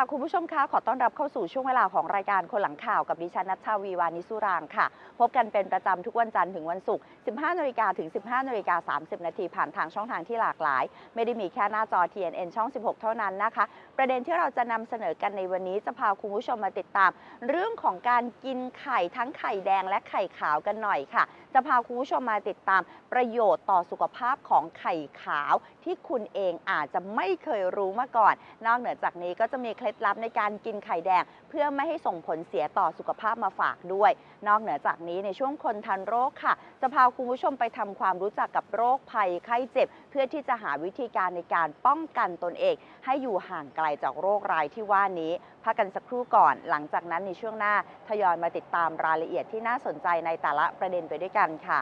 ค่ะ คุณผู้ชมคะขอต้อนรับเข้าสู่ช่วงเวลาของรายการคนหลังข่าวกับดิฉันนัชชาวีวานิสุรางค่ะ พบกันเป็นประจำทุกวันจันทร์ถึงวันศุกร์ 15นาฬิกาถึง 15นาฬิกา30 นาทีผ่านทางช่องทางที่หลากหลาย ไม่ได้มีแค่หน้าจอ TNN ช่อง 16 เท่านั้นนะคะ ประเด็นที่เราจะนำเสนอกันในวันนี้จะพาคุณผู้ชมมาติดตาม เรื่องของการกินไข่ทั้งไข่แดงและไข่ขาวกันหน่อยค่ะ จะพาคุณผู้ชมมาติดตาม ประโยชน์ต่อสุขภาพของไข่ขาว ที่คุณเองอาจจะไม่เคยรู้มาก่อน นอกเหนือจากนี้ก็จะมีเคลล็ดลับในการกินไข่แดง เพื่อไม่ให้ส่งผลเสียต่อสุขภาพมาฝากด้วย นอกเหนือจากนี้ในช่วงคนทันโรคค่ะ จะพาคุณผู้ชมไปทำความรู้จักกับโรคภัยไข้เจ็บ เพื่อที่จะหาวิธีการในการป้องกันตนเอง ให้อยู่ห่างไกลจากโรครายที่ว่านี้พักกันสักครู่ก่อน หลังจากนั้นในช่วงหน้าทยอยมาติดตามรายละเอียดที่น่าสนใจในแต่ละประเด็นไปด้วยกันค่ะ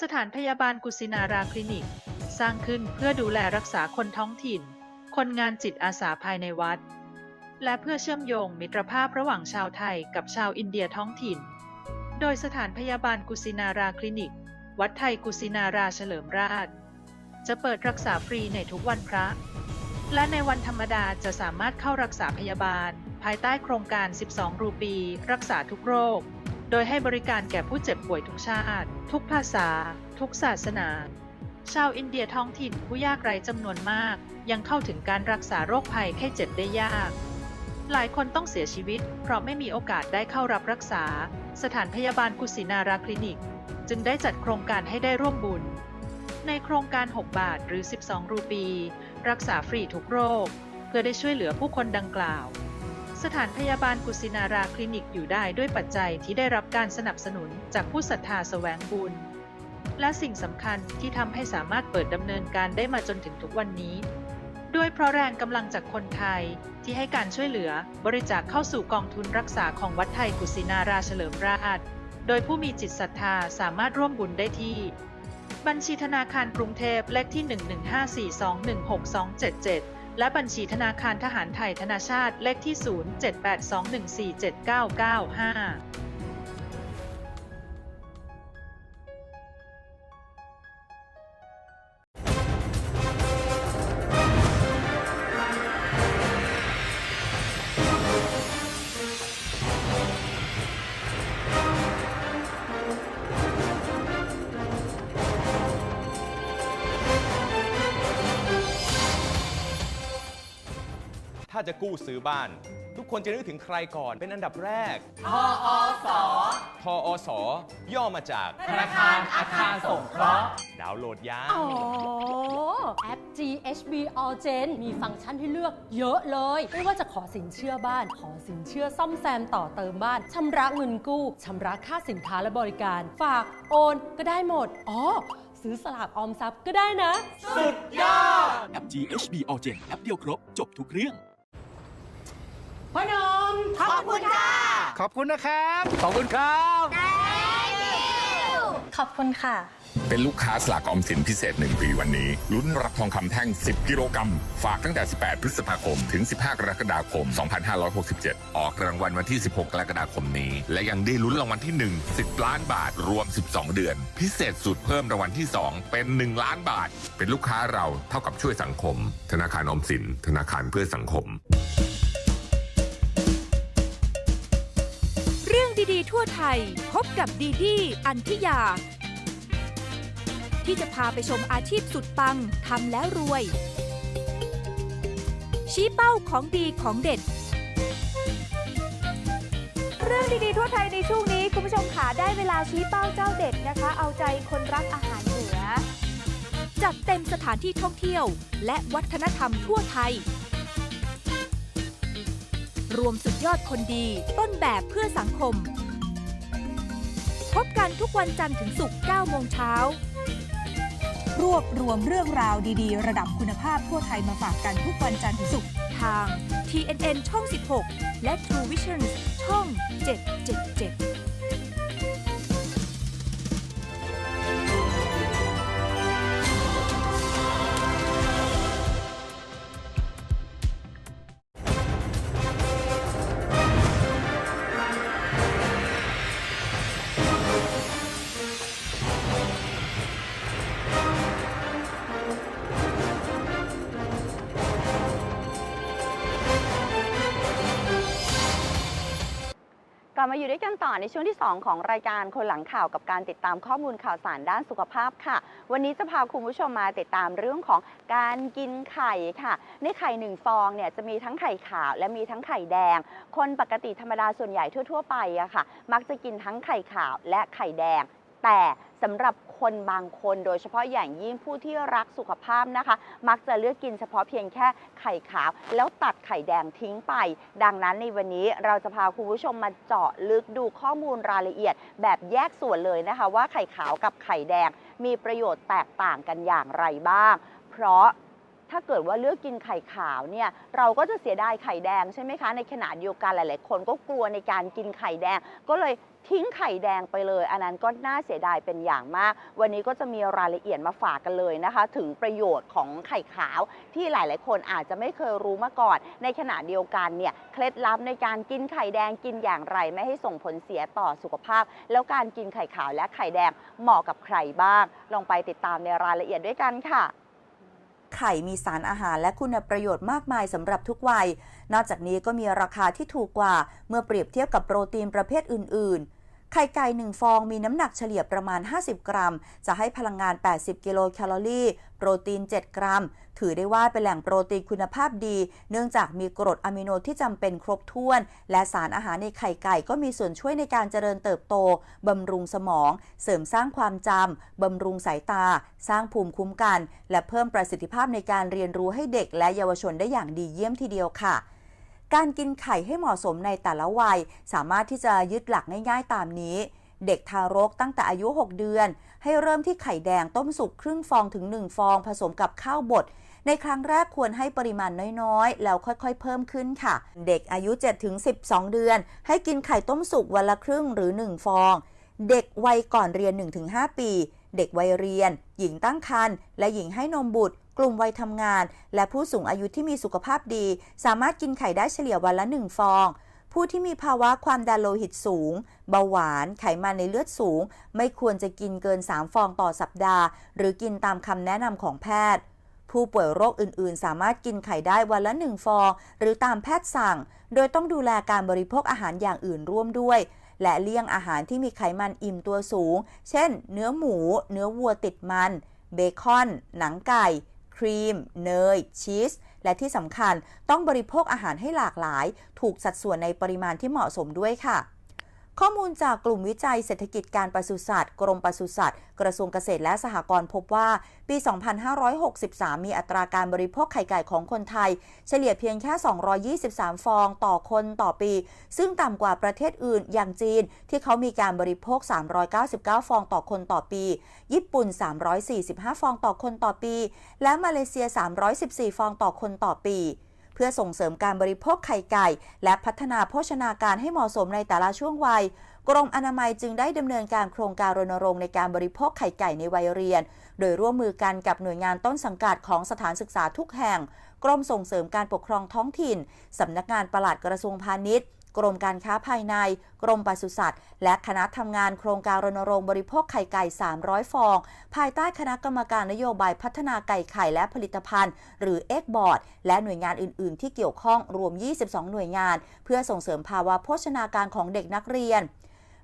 สถานพยาบาลกุสินาราคลินิก สร้างขึ้นเพื่อดูแลรักษาคนท้องถิ่น คนงานจิตอาสาภายในวัด และเพื่อเชื่อมโยงมิตรภาพระหว่างชาวไทยกับชาวอินเดียท้องถิ่น โดยสถานพยาบาลกุสินาราคลินิก วัดไทยกุสินาราเฉลิมราช จะเปิดรักษาฟรีในทุกวันพระ และในวันธรรมดาจะสามารถเข้ารักษาพยาบาล ภายใต้โครงการ 12 รูปี รักษาทุกโรค โดยให้บริการแก่ผู้เจ็บป่วยทุกชาติ ทุกภาษา ทุกศาสนา ชาวอินเดียท้องถิ่นผู้ยากไร้จำนวนมาก ยังเข้าถึงการรักษาโรคภัยไข้เจ็บได้ยาก หลายคนต้องเสียชีวิต เพราะไม่มีโอกาสได้เข้ารับรักษา สถานพยาบาลกุสินาราคลินิก จึงได้จัดโครงการให้ได้ร่วมบุญ ในโครงการ 6 บาทหรือ 12 รูปี รักษาฟรีทุกโรค เพื่อได้ช่วยเหลือผู้คนดังกล่าว สถานพยาบาลกุสินาราคลินิกอยู่ได้ด้วยปัจจัยที่ได้รับการสนับสนุนจากผู้ศรัทธาแสวงบุญ และสิ่งสำคัญที่ทำให้สามารถเปิดดำเนินการได้มาจนถึงทุกวันนี้ ด้วยเพราะแรงกำลังจากคนไทยที่ให้การช่วยเหลือบริจาคเข้าสู่กองทุนรักษาของวัดไทยกุสินาราเฉลิมราชโดยผู้มีจิตศรัทธาสามารถร่วมบุญได้ที่ บัญชีธนาคารกรุงเทพเลขที่ 11542162277 และบัญชีธนาคารทหารไทยธนาชาติเลขที่ 0782147995 ถ้าจะกู้ซื้อบ้าน ทุกคนจะนึกถึงใครก่อนเป็นอันดับแรก ทอสทอสย่อมาจากธนาคารอาคารสงเคราะห์ ดาวน์โหลดยางอ๋อ แอป GHB All Gen มีฟังก์ชันให้เลือกเยอะเลย ไม่ว่าจะขอสินเชื่อบ้าน ขอสินเชื่อซ่อมแซมต่อเติมบ้าน ชำระเงินกู้ ชำระค่าสินค้าและบริการ ฝากโอนก็ได้หมด อ๋อ ซื้อสลากออมทรัพย์ก็ได้นะ สุดยอด แอป GHB All Gen แอปเดียวครบ จบทุกเรื่อง พ่อหนมขอบคุณค่ะขอบคุณนะครับ ขอบคุณครับ ขอบคุณค่ะ เป็นลูกค้าสลากออมสินพิเศษ 1 ปีวันนี้ ลุ้นรับทองคำแท่ง 10 กิโลกรัม ฝากตั้งแต่ 18 พฤษภาคม ถึง 15 กรกฎาคม 2567 ออกรางวัลวันที่ 16 กรกฎาคมนี้ และยังได้ลุ้นรางวัลที่ 1 10 ล้านบาท รวม 12 เดือน พิเศษสุดเพิ่มรางวัลที่ 2 เป็น 1 ล้านบาท เป็นลูกค้าเราเท่ากับช่วยสังคม ธนาคารออมสิน ธนาคารเพื่อสังคม ทั่วไทย พบกับดีดีอันทิยา ที่จะพาไปชมอาชีพสุดปังทำแล้วรวย ชี้เป้าของดีของเด็ด เรื่องดีๆทั่วไทยในช่วงนี้ คุณผู้ชมขาได้เวลาชี้เป้าเจ้าเด็ดนะคะ เอาใจคนรักอาหารเหนือ จัดเต็มสถานที่ท่องเที่ยว และวัฒนธรรมทั่วไทยรวมสุดยอดคนดีต้นแบบเพื่อสังคม พบกันทุกวันจันทร์ถึงศุกร์9โมงเช้ารวบรวมเรื่องราวดีๆ ระดับคุณภาพทั่วไทยมาฝากกันทุกวันจันทร์ถึงศุกร์ทาง TNN ช่อง 16 และ True Vision ช่อง 777 ต่อในช่วงที่ 2 ของรายการคนหลังข่าวกับการติดตามข้อมูลข่าวสารด้านสุขภาพค่ะ วันนี้จะพาคุณผู้ชมมาติดตามเรื่องของการกินไข่ค่ะ ในไข่หนึ่งฟองเนี่ยจะมีทั้งไข่ขาวและมีทั้งไข่แดง คนปกติธรรมดาส่วนใหญ่ทั่ว ๆ ไปอะค่ะ มักจะกินทั้งไข่ขาวและไข่แดง แต่สำหรับ คนบางคน โดยเฉพาะอย่างยิ่งผู้ที่รักสุขภาพนะคะ มักจะเลือกกินเฉพาะเพียงแค่ไข่ขาว แล้วตัดไข่แดงทิ้งไป ดังนั้นในวันนี้เราจะพาคุณผู้ชมมาเจาะลึกดูข้อมูลรายละเอียด แบบแยกส่วนเลยนะคะ ว่าไข่ขาวกับไข่แดงมีประโยชน์แตกต่างกันอย่างไรบ้าง เพราะ ถ้าเกิดว่าเลือกกินไข่ขาวเนี่ยเราก็จะเสียดายไข่แดงใช่ไหมคะ ในขณะเดียวกันหลาย ๆ คนก็กลัวในการกินไข่แดง ก็เลยทิ้งไข่แดงไปเลย อันนั้นก็น่าเสียดายเป็นอย่างมาก วันนี้ก็จะมีรายละเอียดมาฝากกันเลยนะคะ ถึงประโยชน์ของไข่ขาวที่หลาย ๆ คนอาจจะไม่เคยรู้มาก่อน ในขณะเดียวกันเนี่ยเคล็ดลับในการกินไข่แดงกินอย่างไร ไม่ให้ส่งผลเสียต่อสุขภาพ แล้วการกินไข่ขาวและไข่แดงเหมาะกับใครบ้าง ลองไปติดตามในรายละเอียดด้วยกันค่ะ ไข่มีสารอาหารและคุณประโยชน์มากมายสำหรับทุกวัย นอกจากนี้ก็มีราคาที่ถูกกว่าเมื่อเปรียบเทียบกับโปรตีนประเภทอื่น ๆ ไข่ไก่ 1 ฟองมีน้ำหนักเฉลี่ยประมาณ 50 กรัม จะให้พลังงาน 80 กิโลแคลอรี่ โปรตีน 7 กรัม ถือได้ว่าเป็นแหล่งโปรตีนคุณภาพดี เนื่องจากมีกรดอะมิโนที่จำเป็นครบถ้วน และสารอาหารในไข่ไก่ก็มีส่วนช่วยในการเจริญเติบโตบำรุงสมอง เสริมสร้างความจำบำรุงสายตา สร้างภูมิคุ้มกัน และเพิ่มประสิทธิภาพในการเรียนรู้ให้เด็ก และเยาวชนได้อย่างดีเยี่ยมทีเดียวค่ะการกินไข่ให้เหมาะสมในแต่ละวัย สามารถที่จะยึดหลักง่ายๆตามนี้ เด็กทารกตั้งแต่อายุ 6 เดือน ให้เริ่มที่ไข่แดงต้มสุกครึ่งฟองถึง 1 ฟองผสมกับข้าวบด ในครั้งแรกควรให้ปริมาณน้อยๆ แล้วค่อยๆ เพิ่มขึ้นค่ะ เด็กอายุ 7-12 เดือน ให้กินไข่ต้มสุกวันละครึ่งหรือ 1 ฟอง เด็กวัยก่อนเรียน 1-5 ปี เด็กวัยเรียน หญิงตั้งครรภ์และหญิงให้นมบุตรกลุ่มวัยทำงาน และผู้สูงอายุที่มีสุขภาพดี สามารถกินไข่ได้เฉลี่ยวันละ 1 ฟอง ผู้ที่มีภาวะความดันโลหิตสูง เบาหวาน ไขมันในเลือดสูง ไม่ควรจะกินเกิน 3 ฟองต่อสัปดาห์ หรือกินตามคำแนะนำของแพทย์ ผู้ป่วยโรคอื่นๆ สามารถกินไข่ได้วันละ 1 ฟองหรือตามแพทย์สั่ง โดยต้องดูแลการบริโภคอาหารอย่างอื่นร่วมด้วย และเลี่ยงอาหารที่มีไขมันอิ่มตัวสูง เช่น เนื้อหมู เนื้อวัวติดมัน เบคอน หนังไก่ ครีม เนย ชีส และที่สำคัญต้องบริโภคอาหารให้หลากหลาย ถูกสัดส่วนในปริมาณที่เหมาะสมด้วยค่ะ ข้อมูลจากกลุ่มวิจัยเศรษฐกิจการปศุสัตว์ กรมปศุสัตว์ กระทรวงเกษตรและสหกรณ์พบว่า ปี 2563 มีอัตราการบริโภคไข่ไก่ของคนไทย เฉลี่ยเพียงแค่ 223 ฟองต่อคนต่อปี ซึ่งต่ำกว่าประเทศอื่นอย่างจีน ที่เขามีการบริโภค 399 ฟองต่อคนต่อปี ญี่ปุ่น 345 ฟองต่อคนต่อปี และมาเลเซีย 314 ฟองต่อคนต่อปี เพื่อส่งเสริมการบริโภคไข่ไก่ และพัฒนาโภชนาการให้เหมาะสมในแต่ละช่วงวัย กรมอนามัยจึงได้ดำเนินการโครงการรณรงค์ในการบริโภคไข่ไก่ในวัยเรียน โดยร่วมมือกันกับหน่วยงานต้นสังกัดของสถานศึกษาทุกแห่ง กรมส่งเสริมการปกครองท้องถิ่นสำนักงานปลัดกระทรวงพาณิชย์กรมการค้าภายใน กรมปศุสัตว์ และคณะทำงานโครงการรณรงค์บริโภคไข่ไก่ 300 ฟอง ภายใต้คณะกรรมการนโยบายพัฒนาไก่ไข่และผลิตภัณฑ์ หรือเอ็กบอร์ดและหน่วยงานอื่น ๆ ที่เกี่ยวข้องรวม 22 หน่วยงาน เพื่อส่งเสริมภาวะโภชนาการของเด็กนักเรียน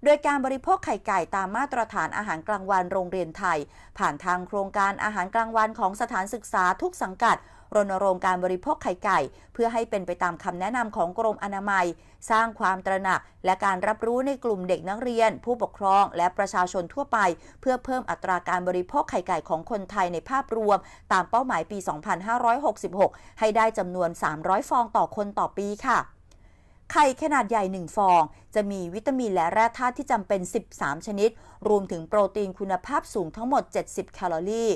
โดยการบริโภคไข่ไก่ตามมาตรฐานอาหารกลางวันโรงเรียนไทย ผ่านทางโครงการอาหารกลางวันของสถานศึกษาทุกสังกัด รณรงค์การบริโภคไข่ไก่ เพื่อให้เป็นไปตามคำแนะนำของกรมอนามัย สร้างความตระหนัก และการรับรู้ในกลุ่มเด็กนักเรียน ผู้ปกครองและประชาชนทั่วไป เพื่อเพิ่มอัตราการบริโภคไข่ไก่ของคนไทยในภาพรวม ตามเป้าหมายปี 2566 ให้ได้จำนวน 300 ฟองต่อคนต่อปีค่ะไข่ขนาดใหญ่ 1 ฟอง จะมีวิตามินและแร่ธาตุที่จำเป็น 13 ชนิด รวมถึงโปรตีนคุณภาพสูงทั้งหมด 70 แคลอรี่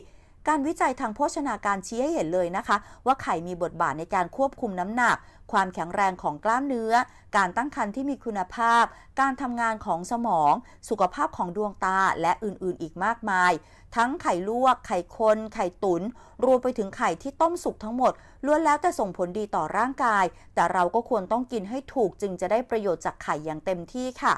การวิจัยทางโภชนาการชี้ให้เห็นเลยนะคะ ว่าไข่มีบทบาทในการควบคุมน้ำหนัก ความแข็งแรงของกล้ามเนื้อ การตั้งครรภ์ที่มีคุณภาพ การทำงานของสมอง สุขภาพของดวงตาและอื่นๆ อีกมากมาย ทั้งไข่ลวก ไข่คน ไข่ตุน รวมไปถึงไข่ที่ต้มสุกทั้งหมดล้วนแล้วแต่ส่งผลดีต่อร่างกาย แต่เราก็ควรต้องกินให้ถูกจึงจะได้ประโยชน์จากไข่อย่างเต็มที่ค่ะ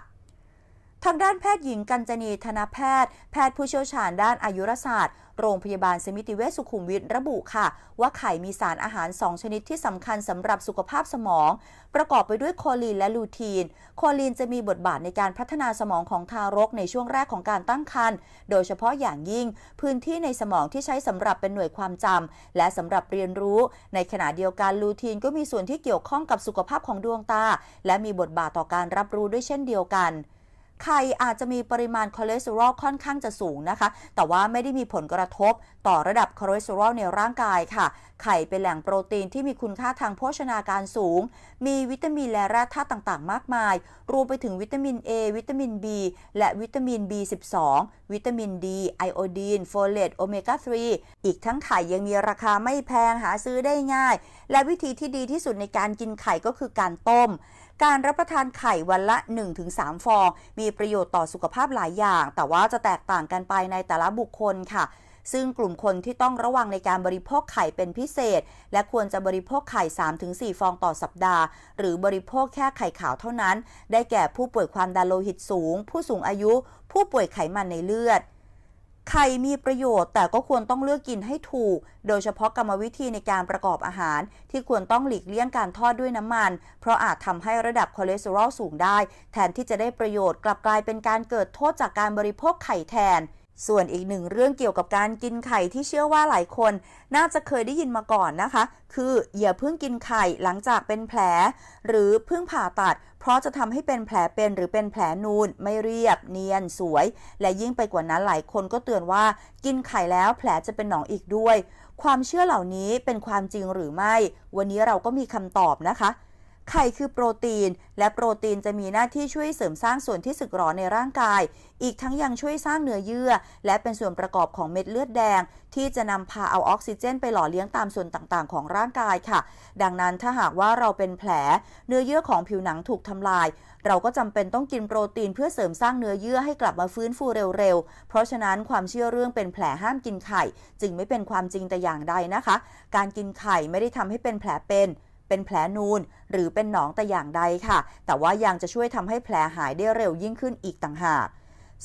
ทางด้านแพทย์หญิงกัญจนีธนแพทย์ แพทย์ผู้เชี่ยวชาญด้านอายุรศาสตร์ โรงพยาบาลสมิติเวชสุขุมวิทระบุค่ะ ว่าไข่มีสารอาหาร 2 ชนิดที่สำคัญสำหรับสุขภาพสมอง ประกอบไปด้วยโคลีนและลูทีน โคลีนจะมีบทบาทในการพัฒนาสมองของทารกในช่วงแรกของการตั้งครรภ์โดยเฉพาะอย่างยิ่ง พื้นที่ในสมองที่ใช้สำหรับเป็นหน่วยความจำและสำหรับเรียนรู้ ในขณะเดียวกันลูทีนก็มีส่วนที่เกี่ยวข้องกับสุขภาพของดวงตา และมีบทบาทต่อการรับรู้ด้วยเช่นเดียวกัน ไข่อาจจะมีปริมาณคอเลสเตอรอลค่อนข้างจะสูงนะคะ แต่ว่าไม่ได้มีผลกระทบต่อระดับคอเลสเตอรอลในร่างกายค่ะ ไข่เป็นแหล่งโปรตีนที่มีคุณค่าทางโภชนาการสูง มีวิตามินและแร่ธาตุต่างๆ มากมาย รวมไปถึงวิตามิน A วิตามิน B และวิตามิน B12 วิตามิน D ไอโอดีน โฟเลต โอเมก้า 3 อีกทั้งไข่ยังมีราคาไม่แพงหาซื้อได้ง่าย และวิธีที่ดีที่สุดในการกินไข่ก็คือการต้ม การรับประทานไข่วันละ 1-3 ฟอง มีประโยชน์ต่อสุขภาพหลายอย่าง แต่ว่าจะแตกต่างกันไปในแต่ละบุคคลค่ะซึ่งกลุ่มคนที่ต้องระวังในการบริโภคไข่เป็นพิเศษ และควรจะบริโภคไข่ 3-4 ฟองต่อสัปดาห์ หรือบริโภคแค่ไข่ขาวเท่านั้น ได้แก่ผู้ป่วยความดันโลหิตสูง ผู้สูงอายุ ผู้ป่วยไขมันในเลือด ไข่มีประโยชน์ แต่ก็ควรต้องเลือกกินให้ถูก โดยเฉพาะกรรมวิธีในการประกอบอาหาร ที่ควรต้องหลีกเลี่ยงการทอดด้วยน้ำมัน เพราะอาจทำให้ระดับคอเลสเตอรอลสูงได้ แทนที่จะได้ประโยชน์กลับกลายเป็นการเกิดโทษจากการบริโภคไข่แทน ส่วนอีกหนึ่งเรื่องเกี่ยวกับการกินไข่ที่เชื่อว่าหลายคน น่าจะเคยได้ยินมาก่อนนะคะ คืออย่าเพิ่งกินไข่หลังจากเป็นแผล หรือเพิ่งผ่าตัด เพราะจะทำให้เป็นแผลเป็นหรือเป็นแผลนูน ไม่เรียบ เนียนสวย และยิ่งไปกว่านั้นหลายคนก็เตือนว่า กินไข่แล้วแผลจะเป็นหนองอีกด้วย ความเชื่อเหล่านี้เป็นความจริงหรือไม่ วันนี้เราก็มีคำตอบนะคะ ไข่คือโปรตีน และโปรตีนจะมีหน้าที่ช่วยเสริมสร้างส่วนที่สึกหรอในร่างกาย อีกทั้งยังช่วยสร้างเนื้อเยื่อ และเป็นส่วนประกอบของเม็ดเลือดแดง ที่จะนำพาเอาออกซิเจน ไปหล่อเลี้ยงตามส่วนต่างๆ ของร่างกายค่ะ ดังนั้นถ้าหากว่าเราเป็นแผล เนื้อเยื่อของผิวหนังถูกทำลาย เราก็จำเป็นต้องกินโปรตีนเพื่อเสริมสร้างเนื้อเยื่อให้กลับมาฟื้นฟูเร็วๆ เพราะฉะนั้นความเชื่อเรื่องเป็นแผลห้ามกินไข่ จึงไม่เป็นความจริงแต่อย่างใดนะคะ การกินไข่ไม่ได้ทำให้เป็นแผลเป็น เป็นแผลนูน หรือเป็นหนองแต่อย่างใดค่ะ แต่ว่ายังจะช่วยทำให้แผลหายได้เร็วยิ่งขึ้นอีกต่างหาก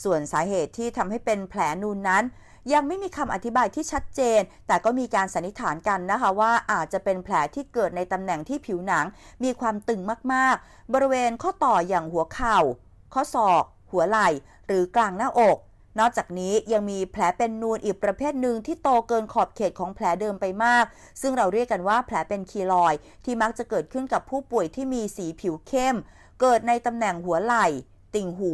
ส่วนสาเหตุที่ทำให้เป็นแผลนูนนั้น ยังไม่มีคำอธิบายที่ชัดเจน แต่ก็มีการสันนิษฐานกันนะคะว่าอาจจะเป็นแผลที่เกิดในตำแหน่งที่ผิวหนัง มีความตึงมากๆ บริเวณข้อต่ออย่างหัวเข่า ข้อศอก หัวไหล่ หรือกลางหน้าอก นอกจากนี้ยังมีแผลเป็นนูนอีกประเภทหนึ่งที่โตเกินขอบเขตของแผลเดิมไปมาก ซึ่งเราเรียกกันว่าแผลเป็นคีลอยที่มักจะเกิดขึ้นกับผู้ป่วยที่มีสีผิวเข้ม เกิดในตำแหน่งหัวไหล่ ติ่งหู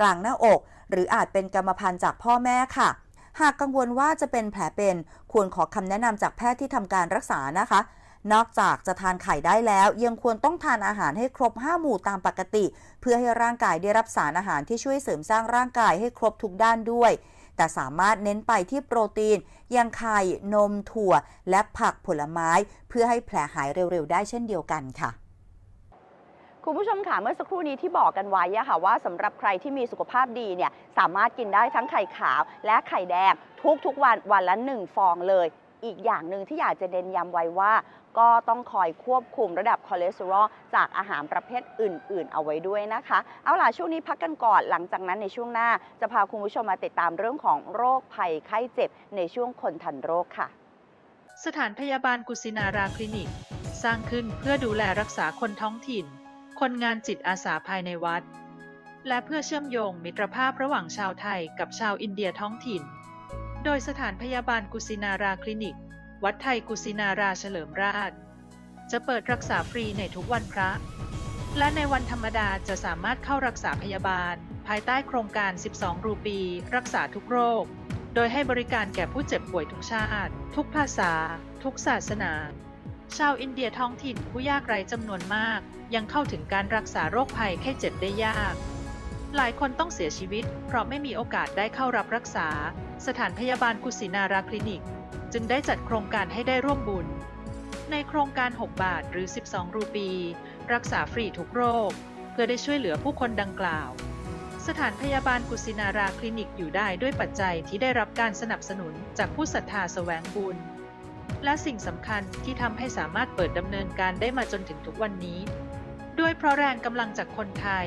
กลางหน้าอก หรืออาจเป็นกรรมพันธุ์จากพ่อแม่ค่ะ หากกังวลว่าจะเป็นแผลเป็น ควรขอคำแนะนำจากแพทย์ที่ทำการรักษานะคะ นอกจากจะทานไข่ได้แล้ว ยังควรต้องทานอาหารให้ครบ 5 หมู่ตามปกติ เพื่อให้ร่างกายได้รับสารอาหารที่ช่วยเสริมสร้างร่างกายให้ครบทุกด้านด้วย แต่สามารถเน้นไปที่โปรตีนอย่างไข่ นมถั่ว และผักผลไม้ เพื่อให้แผลหายเร็วๆ ได้เช่นเดียวกันค่ะคุณผู้ชมค่ะเมื่อสักครู่นี้ที่บอกกันไว้ค่ะว่าสำหรับใครที่มีสุขภาพดีเนี่ยสามารถกินได้ทั้งไข่ขาวและไข่แดงทุกๆวันวันละ 1 ฟองเลย อีกอย่างหนึ่งที่อยากจะเน้นย้ำไว้ว่า ก็ต้องคอยควบคุมระดับคอเลสเตอรอลจากอาหารประเภทอื่น ๆ เอาไว้ด้วยนะคะ เอาล่ะช่วงนี้พักกันก่อนหลังจากนั้นในช่วงหน้า จะพาคุณผู้ชมมาติดตามเรื่องของโรคภัยไข้เจ็บในช่วงคนทันโรคค่ะ สถานพยาบาลกุสินาราคลินิก สร้างขึ้นเพื่อดูแลรักษาคนท้องถิ่น คนงานจิตอาสาภายในวัด และเพื่อเชื่อมโยงมิตรภาพระหว่างชาวไทยกับชาวอินเดียท้องถิ่น โดยสถานพยาบาลกุสินาราคลินิก วัดไทยกุสินาราเฉลิมราช จะเปิดรักษาฟรีในทุกวันพระ และในวันธรรมดาจะสามารถเข้ารักษาพยาบาล ภายใต้โครงการ 12 รูปี รักษาทุกโรค โดยให้บริการแก่ผู้เจ็บป่วยทุกชาติ ทุกภาษา ทุกศาสนา ชาวอินเดียท้องถิ่นผู้ยากไร้จำนวนมาก ยังเข้าถึงการรักษาโรคภัยไข้เจ็บได้ยาก หลายคนต้องเสียชีวิต เพราะไม่มีโอกาสได้เข้ารับรักษา สถานพยาบาลกุสินาราคลินิก จึงได้จัดโครงการให้ได้ร่วมบุญ ในโครงการ 6 บาทหรือ 12 รูปี รักษาฟรีทุกโรค เพื่อได้ช่วยเหลือผู้คนดังกล่าว สถานพยาบาลกุสินาราคลินิกอยู่ได้ด้วยปัจจัยที่ได้รับการสนับสนุนจากผู้ศรัทธาแสวงบุญ และสิ่งสำคัญที่ทำให้สามารถเปิดดำเนินการได้มาจนถึงทุกวันนี้ ด้วยเพราะแรงกำลังจากคนไทย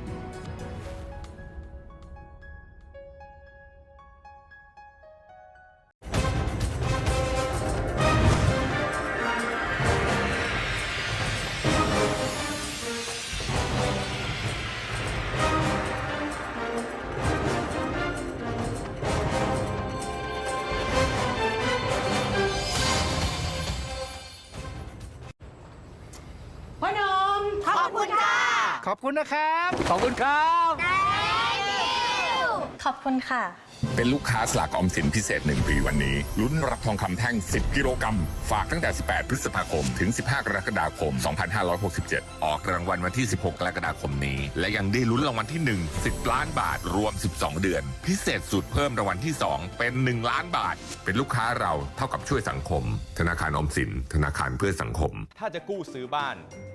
คุณนะครับ ขอบคุณครับ ขอบคุณค่ะ เป็นลูกค้าสลากออมสินพิเศษ 1 ปีวันนี้ ลุ้นรับทองคำแท่ง 10 กิโลกรัม ฝากตั้งแต่ 18 พฤษภาคม ถึง 15 กรกฎาคม 2567 ออกรางวัลวันที่ 16 กรกฎาคมนี้ และยังได้ลุ้นรางวัลที่ 1 10 ล้านบาท รวม 12 เดือน พิเศษสุดเพิ่มรางวัลที่ 2 เป็น 1 ล้านบาท เป็นลูกค้าเราเท่ากับช่วยสังคม ธนาคารออมสิน ธนาคารเพื่อสังคม ถ้าจะกู้ซื้อบ้าน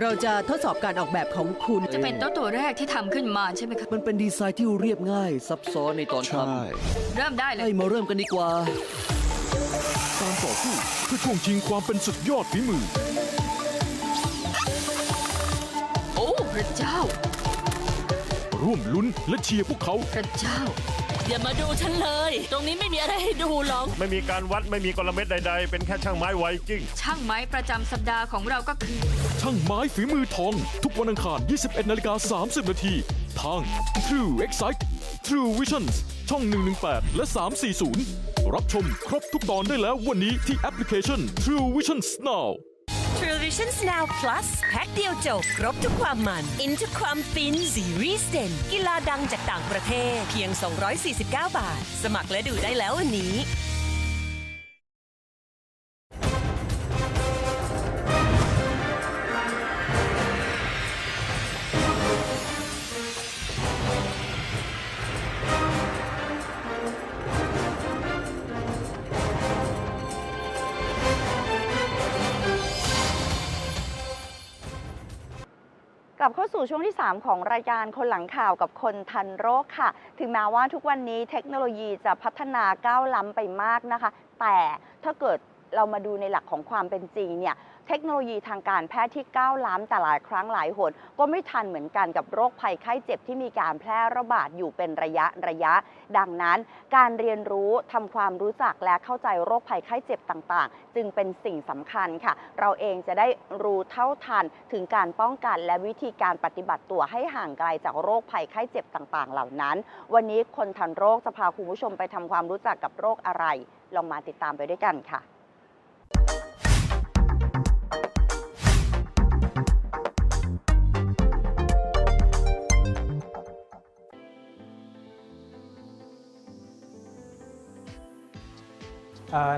เราจะทดสอบการออกแบบของคุณ จะเป็นโต๊ะตัวแรกที่ทำขึ้นมาใช่ไหมคะ มันเป็นดีไซน์ที่เรียบง่ายซับซ้อนในตอนทเริ่มได้ำเลยให้มาเริ่มกันดีกว่า การต่อสู้เพื่อช่วงชิงความเป็นสุดยอดฝีมือ โอ้ พระเจ้า ร่วมลุ้นและเชียร์พวกเขา พระเจ้า อย่ามาดูฉันเลย ตรงนี้ไม่มีอะไรให้ดูหรอก ไม่มีการวัดไม่มีกลเม็ดใด ๆ เป็นแค่ช่างไม้ไวกิ้ง ช่างไม้ประจำสัปดาห์ของเราก็คือ ช่างไม้ฝีมือทอง ทุกวันอังคาร 21นาฬิกา30นาทีทาง True Excite True Visions ช่อง 118 และ 340 รับชมครบทุกตอนได้แล้ววันนี้ที่แอปพลิเคชัน True Visions Now True Vision Now Plus แพ็ค เดียวจบ ครบทุกความมันอินทุกความฟินซีรีส์เด่นกีฬาดังจากต่างประเทศ เพียง 249 บาท สมัครและดูได้แล้ววันนี้ สู่ช่วงที่ 3 ของรายการคนหลังข่าวกับคนทันโรคค่ะ ถึงแม้ว่าทุกวันนี้เทคโนโลยีจะพัฒนาก้าวล้ำไปมากนะคะ แต่ถ้าเกิดเรามาดูในหลักของความเป็นจริงเนี่ย เทคโนโลยีทางการแพทย์ที่ก้าวล้ำแต่หลายครั้งหลายหนก็ไม่ทันเหมือนกันกับโรคภัยไข้เจ็บที่มีการแพร่ระบาดอยู่เป็นระยะระยะ ดังนั้น การเรียนรู้ทำความรู้จักและเข้าใจโรคภัยไข้เจ็บต่างๆ จึงเป็นสิ่งสำคัญค่ะ เราเองจะได้รู้เท่าทันถึงการป้องกันและวิธีการปฏิบัติตัวให้ห่างไกลจากโรคภัยไข้เจ็บต่างๆ เหล่านั้น วันนี้คนทันโรคจะพาคุณผู้ชมไปทำความรู้จักกับโรคอะไรลองมาติดตามไปด้วยกันค่ะ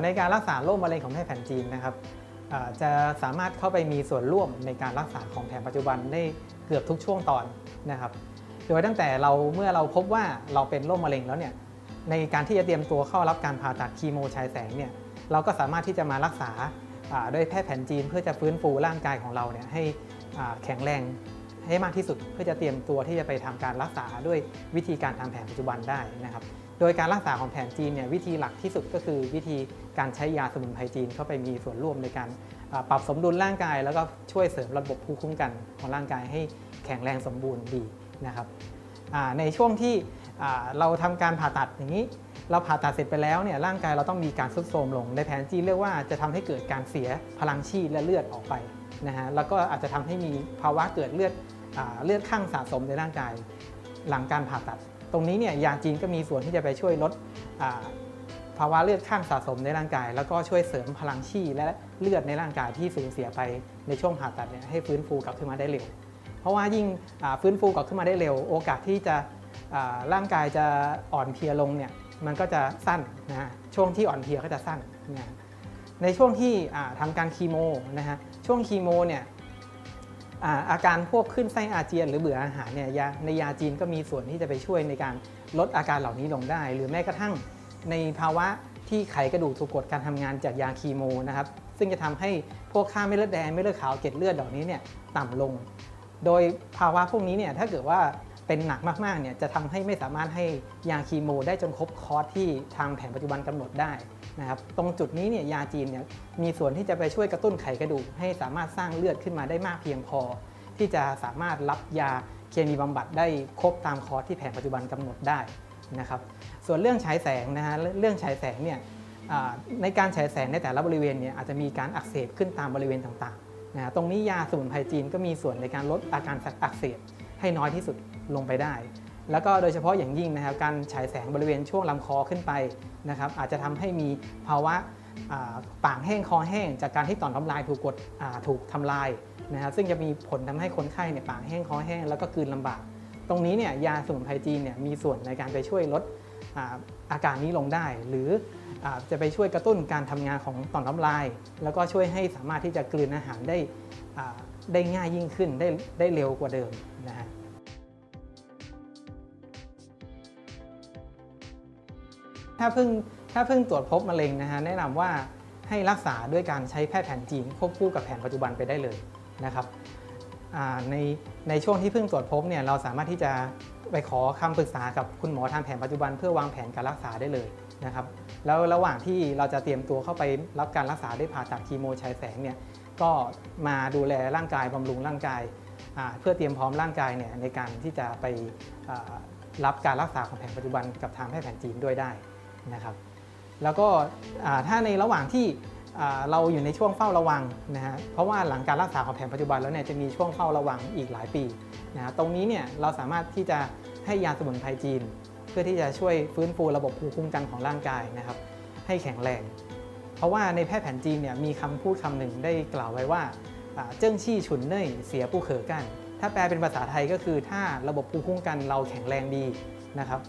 ในการรักษาโรคมะเร็งของแพทย์แผนจีนนะครับจะสามารถเข้าไปมีส่วนร่วมในการรักษาของแผนปัจจุบันได้เกือบทุกช่วงตอนนะครับโดยตั้งแต่เราเมื่อเราพบว่าเราเป็นโรคมะเร็งแล้วเนี่ยในการที่จะเตรียมตัวเข้ารับการผ่าตัดคีโมฉายแสงเนี่ยเราก็สามารถที่จะมารักษาด้วยแพทย์แผนจีน เพื่อจะฟื้นฟูร่างกายของเราเนี่ยให้แข็งแรงให้มากที่สุดเพื่อจะเตรียมตัวที่จะไปทำการรักษาด้วยวิธีการทำแผนปัจจุบันได้นะครับ โดยการรักษาของแผนจีนเนี่ยวิธีหลักที่สุดก็คือวิธีการใช้ยาสมุนไพรจีนเข้าไปมีส่วนร่วมในการปรับสมดุลร่างกาย แล้วก็ช่วยเสริมระบบภูมิคุ้มกันของร่างกายให้แข็งแรงสมบูรณ์ดีนะครับในช่วงที่เราทำการผ่าตัดอย่างนี้ เราผ่าตัดเสร็จไปแล้วเนี่ยร่างกายเราต้องมีการทรุดโทรมลงในแผนจีนเรียกว่าจะทำให้เกิดการเสียพลังชีพและเลือดออกไปนะฮะแล้วก็อาจจะทำให้มีภาวะเกิดเลือดอเลือดข้างสะสมในร่างกายหลังการผ่าตัด ตรงนี้เนี่ยยาจีนก็มีส่วนที่จะไปช่วยลดภาวะเลือดข้างสะสมในร่างกาย แล้วก็ช่วยเสริมพลังชีและเลือดในร่างกายที่สูญเสียไปในช่วงผ่าตัดเนี่ยให้ฟื้นฟูกลับขึ้นมาได้เร็ว เพราะว่ายิ่งฟื้นฟูกลับขึ้นมาได้เร็ว โอกาสที่จะร่างกายจะอ่อนเพลียลงเนี่ยมันก็จะสั้นนะช่วงที่อ่อนเพลียก็จะสั้นนะในช่วงที่อ่าทำการคีโมนะฮะช่วงคีโมเนี่ย อาการพวกขึ้นไส้อาเจียนหรือเบื่ออาหารเนี่ยยาในยาจีนก็มีส่วนที่จะไปช่วยในการลดอาการเหล่านี้ลงได้ หรือแม้กระทั่งในภาวะที่ไขกระดูกถูกกดการทำงานจากยาคีโมนะครับซึ่งจะทำให้พวกค่าเม็ดเลือดแดงเม็ดเลือดขาวเกล็ดเลือดเหล่านี้เนี่ยต่ำลง โดยภาวะพวกนี้เนี่ยถ้าเกิดว่า เป็นหนักมากๆเนี่ยจะทำให้ไม่สามารถให้ยาคีโม ได้จนครบคอร์สที่ทางแผนปัจจุบันกำหนดได้นะครับตรงจุดนี้เนี่ยยาจีนเนี่ยมีส่วนที่จะไปช่วยกระตุ้นไขกระดูกให้สามารถสร้างเลือดขึ้นมาได้มากเพียงพอ ที่จะสามารถรับยาเคมีบำบัดได้ครบตามคอร์สที่แผนปัจจุบันกำหนดได้นะครับส่วนเรื่องฉายแสงนะฮะเรื่องฉายแสงเนี่ยในการฉายแสงในแต่ละบริเวณเนี่ยอาจจะมีการอักเสบขึ้นตามบริเวณต่างๆนะตรงนี้ยาสมุนไพรจีนก็มีส่วนในการลดอาการอักเสบให้น้อยที่สุด ลงไปได้ แล้วก็โดยเฉพาะอย่างยิ่งนะครับ การฉายแสงบริเวณช่วงลำคอขึ้นไปนะครับ อาจจะทำให้มีภาวะปากแห้งคอแห้ง จากการที่ต่อมน้ำลายถูกกดถูกทำลายนะครับซึ่งจะมีผลทำให้คนไข้เนี่ยปากแห้งคอแห้งแล้วก็กลืนลำบาก ตรงนี้เนี่ยยาสมุนไพรจีนเนี่ยมีส่วนในการไปช่วยลดอาการนี้ลงได้ หรือจะไปช่วยกระตุ้นการทำงานของต่อมน้ำลาย แล้วก็ช่วยให้สามารถที่จะกลืนอาหารได้ได้ง่ายยิ่งขึ้นได้ได้เร็วกว่าเดิมนะฮะ ถ้าเพิ่งถ้าเพิ่งตรวจพบมะเร็งนะฮะแนะนำว่าให้รักษาด้วยการใช้แพทย์แผนจีนควบคู่กับแผนปัจจุบันไปได้เลยนะครับในในช่วงที่เพิ่งตรวจพบเนี่ยเราสามารถที่จะไปขอคำปรึกษากับคุณหมอทางแผนปัจจุบัน เพื่อวางแผนการรักษาได้เลยนะครับแล้วระหว่างที่เราจะเตรียมตัวเข้าไปรับการรักษาด้วยผ่าตัดคีโมฉายแสงเนี่ยก็มาดูแลร่างกายบำรุงร่างกาย เพื่อเตรียมพร้อมร่างกายเนี่ยในการที่จะไปรับการรักษาของแผนปัจจุบันกับทางแพทย์แผนจีนด้วยได้ นะครับ แล้วก็ถ้าในระหว่างที่เราอยู่ในช่วงเฝ้าระวังนะฮะเพราะว่าหลังการรักษาของแผนปัจจุบันแล้วเนี่ยจะมีช่วงเฝ้าระวังอีกหลายปีนะฮะตรงนี้เนี่ยเราสามารถที่จะให้ยาสมุนไพรจีน เพื่อที่จะช่วยฟื้นฟูระบบภูมิคุ้มกันของร่างกายนะครับ ให้แข็งแรง เพราะว่าในแพทย์แผนจีนเนี่ยมีคำพูดคำหนึ่งได้กล่าวไว้ว่าเจิ้งชี่ฉุนเน่ยเสียผู้เขอกัน ถ้าแปลเป็นภาษาไทยก็คือถ้าระบบภูมิคุ้มกันเราแข็งแรงดีนะครับ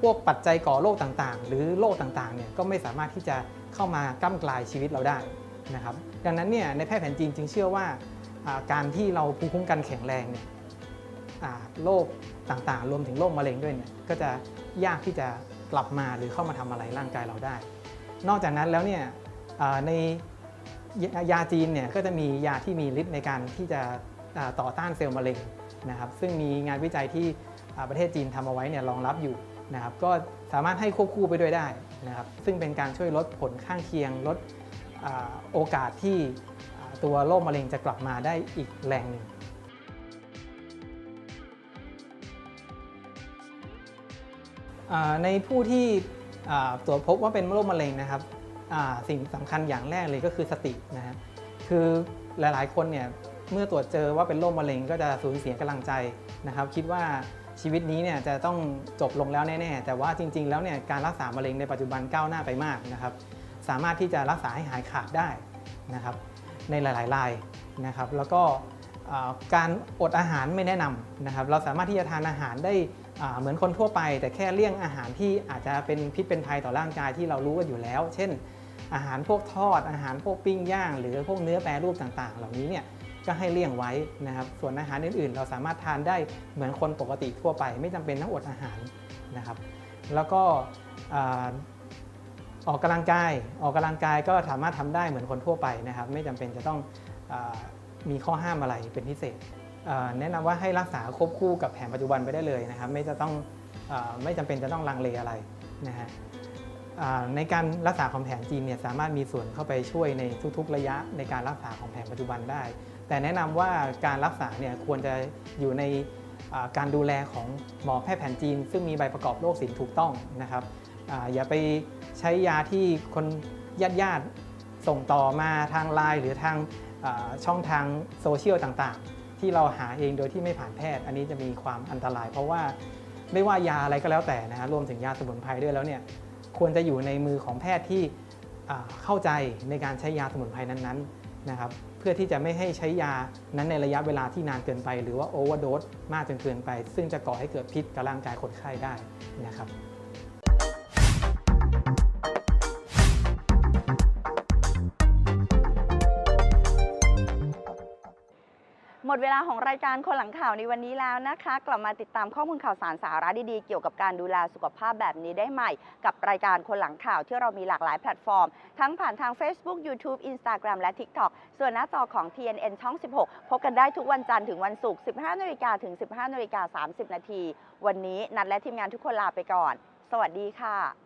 พวกปัจจัยก่อโรคต่างๆ หรือโรคต่างๆเนี่ยก็ไม่สามารถที่จะเข้ามาก้ำกลายชีวิตเราได้นะครับดังนั้นเนี่ยในแพทย์แผนจีนจึงเชื่อว่าการที่เราภูมิคุ้มกันแข็งแรงเนี่ยโรคต่างๆ รวมถึงโรคมะเร็งด้วยเนี่ยก็จะยากที่จะกลับมาหรือเข้ามาทำอะไรร่างกายเราได้ นอกจากนั้นแล้วเนี่ยในยาจีนเนี่ยก็จะมียาที่มีฤทธิ์ในการที่จะต่อต้านเซลล์มะเร็งนะครับซึ่งมีงานวิจัยที่ ประเทศจีนทำเอาไว้เนี่ยรองรับอยู่นะครับก็สามารถให้ควบคู่ไปด้วยได้นะครับซึ่งเป็นการช่วยลดผลข้างเคียงลดอโอกาสที่ตัวโรคมะเร็งจะกลับมาได้อีกแรงหนึ่งในผู้ที่ตรวจพบว่าเป็นโรคมะเร็งนะครับสิ่งสำคัญอย่างแรกเลยก็คือสตินะฮะคือหลายๆคนเนี่ย เมื่อตรวจเจอว่าเป็นโรคมะเร็งก็จะสูญเสียกำลังใจนะครับ คิดว่าชีวิตนี้เนี่ยจะต้องจบลงแล้วแน่ๆ แต่ว่าจริง ๆ แล้วเนี่ยการรักษามะเร็งในปัจจุบันก้าวหน้าไปมากนะครับ สามารถที่จะรักษาให้หายขาดได้นะครับในหลายๆรายนะครับ แล้วก็การอดอาหารไม่แนะนำนะครับ เราสามารถที่จะทานอาหารได้เหมือนคนทั่วไป แต่แค่เลี่ยงอาหารที่อาจจะเป็นพิษเป็นภัยต่อร่างกายที่เรารู้กันอยู่แล้ว เช่น อาหารพวกทอดอาหารพวกปิ้งย่าง หรือพวกเนื้อแปรรูปต่างๆ เหล่านี้เนี่ย ก็ให้เลี่ยงไว้นะครับ ส่วนอาหารอื่นๆ เราสามารถทานได้เหมือนคนปกติทั่วไป ไม่จำเป็นต้องอดอาหารนะครับ แล้วก็อออกกำลังกายออกกำลังกายก็สามารถทำได้เหมือนคนทั่วไปนะครับ ไม่จำเป็นจะต้องอมีข้อห้ามอะไรเป็นพิเศษแนะนำว่าให้รักษาควบคู่กับแผนปัจจุบันไปได้เลยนะครับ ไม่จะต้องอไม่จำเป็นจะต้องลังเลอะไรนะฮะในการรักษาของแผนจีนเนี่ยสามารถมีส่วนเข้าไปช่วยในทุกๆ ระยะในการรักษาของแผนปัจจุบันได้ แต่แนะนำว่าการรักษาเนี่ยควรจะอยู่ในการดูแลของหมอแพทย์แผนจีน ซึ่งมีใบประกอบโรคศิลป์ถูกต้องนะครับออย่าไปใช้ยาที่คนญาติญาติส่งต่อมาทางไลน์หรือทางช่องทางโซเชียลต่างๆ ที่เราหาเองโดยที่ไม่ผ่านแพทย์ อันนี้จะมีความอันตราย เพราะว่าไม่ว่ายาอะไรก็แล้วแต่นะฮะรวมถึงยาสมุนไพรด้วยแล้วเนี่ยควรจะอยู่ในมือของแพทย์ที่เข้าใจในการใช้ยาสมุนไพรนั้นๆนะครับ พื่อที่จะไม่ให้ใช้ยานั้นในระยะเวลาที่นานเกินไป หรือว่าโอเวอร์โดสมากจนเกินไป ซึ่งจะก่อให้เกิดพิษกับร่างกายคนไข้ได้นะครับ หมดเวลาของรายการคนหลังข่าวในวันนี้แล้วนะคะ กลับมาติดตามข้อมูลข่าวสารสาระดีๆ เกี่ยวกับการดูแลสุขภาพแบบนี้ได้ใหม่ กับรายการคนหลังข่าวที่เรามีหลากหลายแพลตฟอร์ม ทั้งผ่านทาง Facebook YouTube Instagram และ TikTok ส่วนหน้าจอของ TNN ช่อง 16 พบกันได้ทุกวันจันทร์ถึงวันศุกร์ 15นาฬิกาถึง 15นาฬิกา30 นาที วันนี้นัดและทีมงานทุกคนลาไปก่อน สวัสดีค่ะ